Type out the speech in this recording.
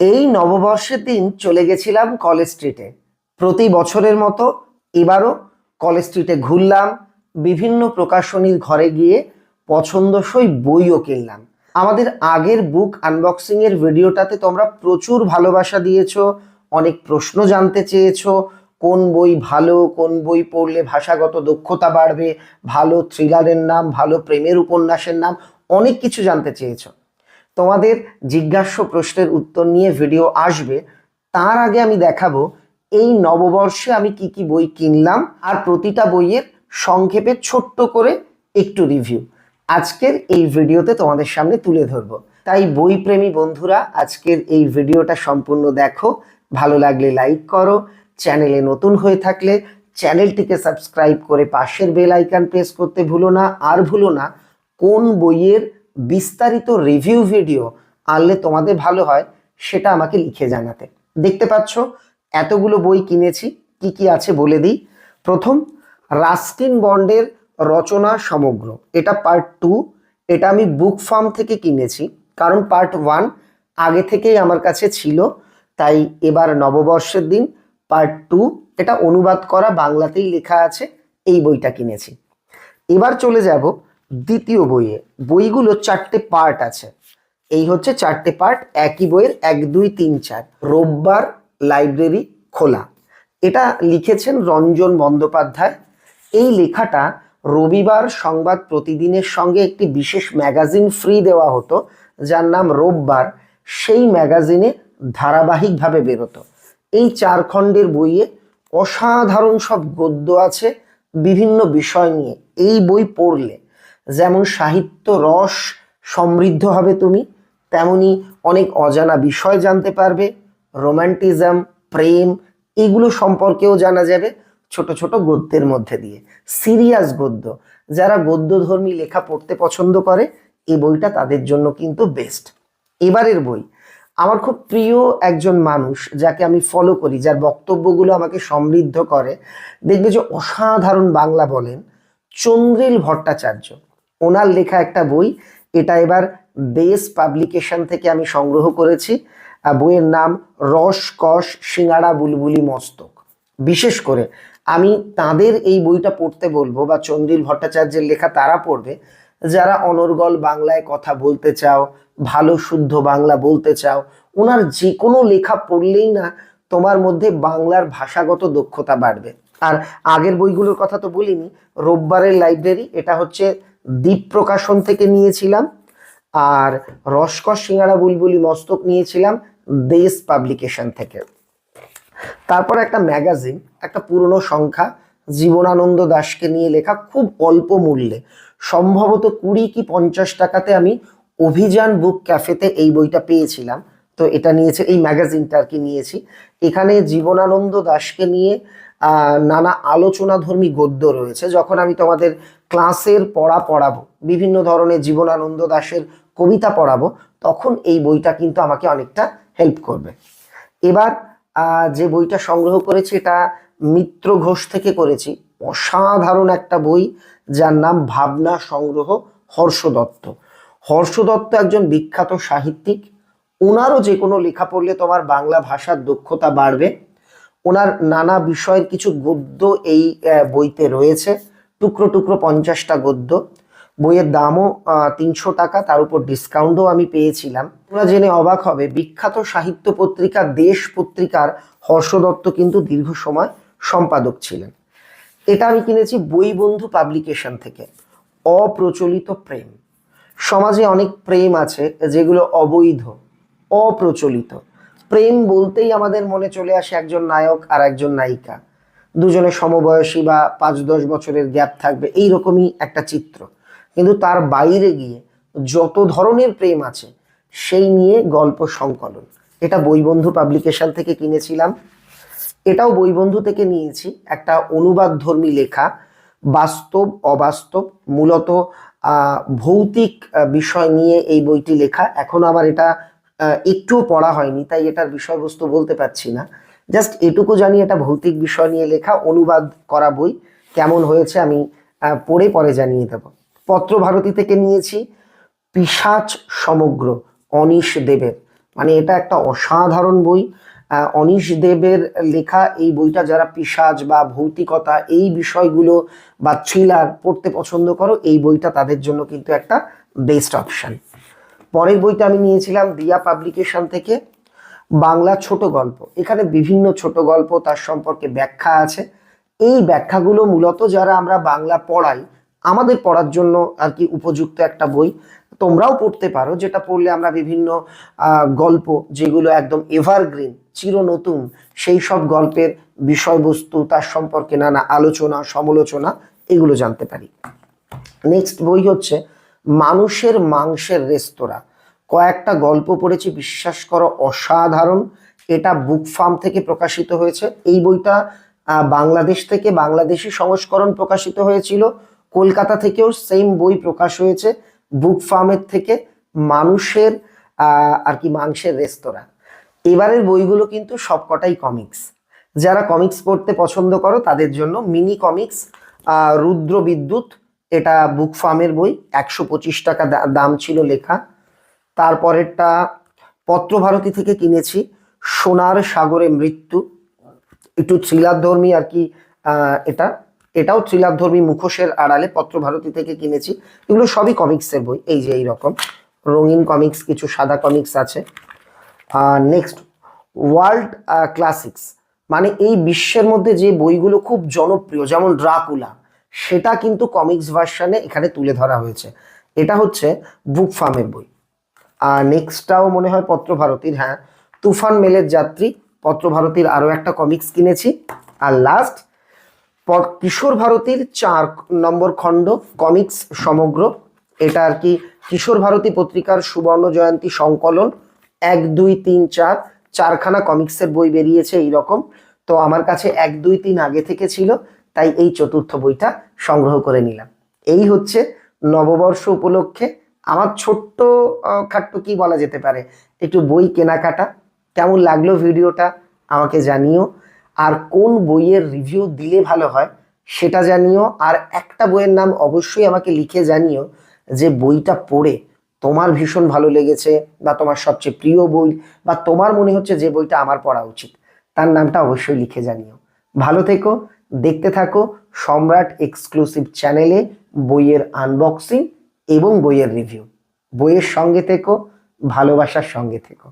এই নববর্ষের দিন চলে গেছিলাম কলেজ স্ট্রিটে। প্রতি বছরের মতো এবারও কলেজ স্ট্রিটে ঘুরলাম, বিভিন্ন প্রকাশনীর ঘরে গিয়ে পছন্দসই বইও কিনলাম। আমাদের আগের বুক আনবক্সিং এর ভিডিওটাতে তোমরা প্রচুর ভালোবাসা দিয়েছ, অনেক প্রশ্ন জানতে চেয়েছো, কোন বই ভালো, কোন বই পড়লে ভাষাগত দক্ষতা বাড়বে, ভালো থ্রিলারের নাম, ভালো প্রেমের উপন্যাসের নাম, অনেক কিছু জানতে চেয়েছো। তোমাদের জিজ্ঞাস্য প্রশ্নের উত্তর নিয়ে ভিডিও আসবে, তার আগে আমি দেখাবো এই নববর্ষে আমি কি কি বই কিনলাম আর প্রতিটা বইয়ের সংক্ষেপে ছোট্ট করে একটু রিভিউ আজকের এই ভিডিওতে তোমাদের সামনে তুলে ধরবো। তাই বই প্রেমী বন্ধুরা, আজকের এই ভিডিওটা সম্পূর্ণ দেখো। ভালো লাগলে লাইক করো। চ্যানেলে নতুন হয়ে থাকলে চ্যানেলটিকে সাবস্ক্রাইব করে পাশের বেল আইকন প্রেস করতে ভুলো না। আর ভুলো না, কোন বইয়ের বিস্তারিত রিভিউ ভিডিও আনলে তোমাদের ভালো হয়, সেটা আমাকে লিখে জানাতে। দেখতে পাচ্ছ, এতগুলো বই কিনেছি, কি কি আছে বলে দিই। প্রথম, রাস্কিন বন্ডের রচনা সমগ্র। এটা পার্ট টু এটা আমি বুক ফার্ম থেকে কিনেছি, কারণ পার্ট ওয়ান আগে থেকেই আমার কাছে ছিল, তাই এবার নববর্ষের দিন পার্ট টু এটা অনুবাদ করা বাংলাতেই লেখা আছে, এই বইটা কিনেছি। এবার চলে যাব দ্বিতীয় বইয়ে। বইগুলো চারটে পার্ট আছে। এই হচ্ছে চারটে পার্ট একই বইয়ের এক, দুই, তিন, চার। রোববার লাইব্রেরি খোলা। এটা লিখেছেন রঞ্জন বন্দ্যোপাধ্যায়। এই লেখাটা রবিবার সংবাদ প্রতিদিনের সঙ্গে একটি বিশেষ ম্যাগাজিন ফ্রি দেওয়া হতো, যার নাম রোববার। সেই ম্যাগাজিনে ধারাবাহিকভাবে বেরোতো। এই চার খণ্ডের বইয়ে অসাধারণ সব গদ্য আছে, বিভিন্ন বিষয় নিয়ে। এই বই পড়লে যেমন সাহিত্য রস সমৃদ্ধ হবে তুমি, তেমনি অনেক অজানা বিষয় জানতে পারবে, রোম্যান্টিজম, প্রেম, এগুলো সম্পর্কেও জানা যাবে ছোট ছোট গদ্যের মধ্যে দিয়ে। সিরিয়াস গদ্য, যারা গদ্যধর্মী লেখা পড়তে পছন্দ করে এই বইটা তাদের জন্য কিন্তু বেস্ট এবারের বই, আমার খুব প্রিয় একজন মানুষ যাকে আমি ফলো করি, যার বক্তব্যগুলো আমাকে সমৃদ্ধ করে, দেখবে যে অসাধারণ বাংলা বলেন চন্দ্রিল ভট্টাচার্য। ওনার লেখা একটা বই, এটা এবার বেস পাবলিকেশন থেকে আমি সংগ্রহ করেছি বইয়ের নাম রস, কষ, সিঙ্গাড়া, বুলবুলি, মস্তক। বিশেষ করে আমি তাদের এই বইটা পড়তে বলব বা চন্দ্রিল ভট্টাচার্যের লেখা তারা পড়বে, যারা অনর্গল বাংলায় কথা বলতে চাও, ভালো শুদ্ধ বাংলা বলতে চাও, ওনার যে কোনো লেখা পড়লেই না তোমার মধ্যে বাংলার ভাষাগত দক্ষতা বাড়বে। আর আগের বইগুলোর কথা তো বলিনি, রোববারের লাইব্রেরি, এটা হচ্ছে দ্বীপ প্রকাশন থেকে নিয়েছিলাম আর রসকস, সিঙ্গারা, বুলবুলি, মস্তক নিয়েছিলাম দেশ পাবলিকেশন থেকে। তারপর একটা ম্যাগাজিন, একটা পুরনো সংখ্যা, জীবনানন্দ দাশকে নিয়ে লেখা খুব অল্প মূল্যে। সম্ভবত কুড়ি কি পঞ্চাশ টাকাতে আমি অভিযান বুক ক্যাফেতে এই বইটা পেয়েছিলাম। তো এটা নিয়েছে, এই ম্যাগাজিনটা আর কি নিয়েছি। এখানে জীবনানন্দ দাসকে নিয়ে নানা আলোচনাধর্মী গদ্য রয়েছে। যখন আমি তোমাদের ক্লাসের পড়া পড়াবো, বিভিন্ন ধরনের জীবনানন্দ দাশের কবিতা পড়াবো, তখন এই বইটা কিন্তু আমাকে অনেকটা হেল্প করবে। এবার যে বইটা সংগ্রহ করেছি, এটা মিত্র ঘোষ থেকে করেছি। অসাধারণ একটা বই, যার নাম ভাবনা সংগ্রহ হর্ষ দত্ত। হর্ষ দত্ত একজন বিখ্যাত সাহিত্যিক। ওনারও যে কোনো লেখা পড়লে তোমার বাংলা ভাষার দক্ষতা বাড়বে। ওনার নানা বিষয়ের কিছু গদ্য এই বইতে রয়েছে। টুকরো টুকরো পঞ্চাশটা গদ্য। বইয়ের দামও তিনশো টাকা, তার উপর ডিসকাউন্টও আমি পেয়েছিলাম। তোমরা জেনে অবাক হবে, বিখ্যাত সাহিত্য পত্রিকা দেশ পত্রিকার হর্ষ দত্ত কিন্তু দীর্ঘ সময় সম্পাদক ছিলেন। এটা আমি কিনেছি বই বন্ধু পাবলিকেশন থেকে। অপ্রচলিত প্রেম। সমাজে অনেক প্রেম আছে যেগুলো অবৈধ, অপ্রচলিত। প্রেম বলতেই আমাদের মনে চলে আসে একজন নায়ক আর একজন নায়িকা। দুজনে সমবয়সী বা পাঁচ দশ বছরের গ্যাপ থাকবে এই রকমই একটা চিত্র। কিন্তু তার বাইরে গিয়ে যত ধরনের প্রেম আছে, সেই নিয়ে গল্প সংকলন। এটা বইবন্ধু পাবলিকেশন থেকে কিনেছিলাম। এটাও বইবন্ধু থেকে নিয়েছি। একটা অনুবাদ ধর্মী লেখা, বাস্তব, অবাস্তব, মূলত ভৌতিক বিষয় নিয়ে এই বইটি লেখা। এখনও আমার এটা একটুও পড়া হয়নি, তাই এটার বিষয়বস্তু বলতে পারছি না। জাস্ট এটুকু জানি, এটা ভৌতিক বিষয় নিয়ে লেখা, অনুবাদ করা বই, কেমন হয়েছে আমি পড়ে পরে জানিয়ে দেব। পত্র ভারতী থেকে নিয়েছি, পিশাচ সমগ্র, অনিশ দেবের। মানে এটা একটা অসাধারণ বই অনিশ দেবের লেখা, এই বইটা যারা পিশাচ বা ভৌতিকতা, এই বিষয়গুলো বা থ্রিলার পড়তে পছন্দ করো, এই বইটা তাদের জন্য কিন্তু একটা বেস্ট অপশন পরের বইটা আমি নিয়েছিলাম দিয়া পাবলিকেশন থেকে, বাংলা ছোট গল্প। এখানে বিভিন্ন ছোট গল্প তার সম্পর্কে ব্যাখ্যা আছে। এই ব্যাখ্যাগুলো মূলত যারা আমরা বাংলা পড়াই, আমাদের পড়ার জন্য আর কি উপযুক্ত একটা বই। তোমরাও পড়তে পারো, যেটা পড়লে আমরা বিভিন্ন গল্প যেগুলো একদম এভারগ্রিন চির নতুন সেই সব গল্পের বিষয়বস্তু, তার সম্পর্কে নানা আলোচনা, সমালোচনা, এগুলো জানতে পারি। নেক্সট বই হচ্ছে মানুষের মাংসের রেস্তোরাঁ। কয়েকটা গল্প পড়েছি, বিশ্বাস করো, অসাধারণ। এটা বুক ফার্ম থেকে প্রকাশিত হয়েছে। এই বইটা বাংলাদেশ থেকে বাংলাদেশি সংস্করণ প্রকাশিত হয়েছিল। কলকাতা থেকেও সেম বই প্রকাশ হয়েছে বুক ফার্মের থেকে মানুষের আর কি মাংসের রেস্তোরাঁ। এবারের বইগুলো কিন্তু সবকটাই কমিক্স যারা কমিক্স পড়তে পছন্দ করো, তাদের জন্য মিনি কমিক্স রুদ্র বিদ্যুৎ এটা বুক ফার্মের বই, একশো পঁচিশ টাকা দাম ছিল লেখা। তারপরেরটা পত্রভারতী থেকে কিনেছি, সোনার সাগরে মৃত্যু। একটু থ্রিলার ধর্মী আর কি এটা। এটাও থ্রিলার ধর্মী মুখোশের আড়ালে পত্রভারতী থেকে কিনেছি। এগুলো সবই কমিক্সের বই, এই যে এইরকম। রঙিন কমিক্স কিছু সাদা কমিক্স আছে। নেক্সট ওয়ার্ল্ড ক্লাসিক্স মানে এই বিশ্বের মধ্যে যে বইগুলো খুব জনপ্রিয়, যেমন ড্রাকুলা সেটা কিন্তু কমিক্স ভার্সানে এখানে তুলে ধরা হয়েছে। এটা হচ্ছে বুক ফার্মের বই। আর নেক্সটটাও মনে হয় পত্রভারতীর হ্যাঁ। তুফান মেলের যাত্রী পত্রভারতীর আরও একটা কমিক্স কিনেছি। আর লাস্ট কিশোর ভারতীর চার নম্বর খণ্ড কমিক্স সমগ্র। এটা আর কি কিশোর ভারতী পত্রিকার সুবর্ণ জয়ন্তী সংকলন। এক, দুই, তিন, চার, চারখানা কমিক্সের বই বেরিয়েছে এই রকম তো আমার কাছে এক, দুই, তিন আগে থেকে ছিল। তাই এই চতুর্থ বইটা সংগ্রহ করে নিলাম। এই হচ্ছে নববর্ষ উপলক্ষে আমার ছোট্ট খাট্ট কি বলা যেতে পারে? একটু বই কেনাকাটা। কেমন লাগল ভিডিওটা? আমাকে জানিও। আর কোন বইয়ের রিভিউ দিলে ভালো হয় সেটা জানিও। আর একটা বইয়ের নাম অবশ্যই আমাকে লিখে জানিও যে বইটা পড়ে তোমার ভীষণ ভালো লেগেছে বা তোমার সবচেয়ে প্রিয় বই বা তোমার মনে হচ্ছে যে বইটা আমার পড়া উচিত। তার নামটা অবশ্যই লিখে জানিও। ভালো থেকো দেখতে থাকো সম্রাট এক্সক্লুসিভ চ্যানেলে বইয়ের আনবক্সিং এবং বইয়ের রিভিউ বইয়ের সঙ্গে থেকো, ভালোবাসার সঙ্গে থেকো।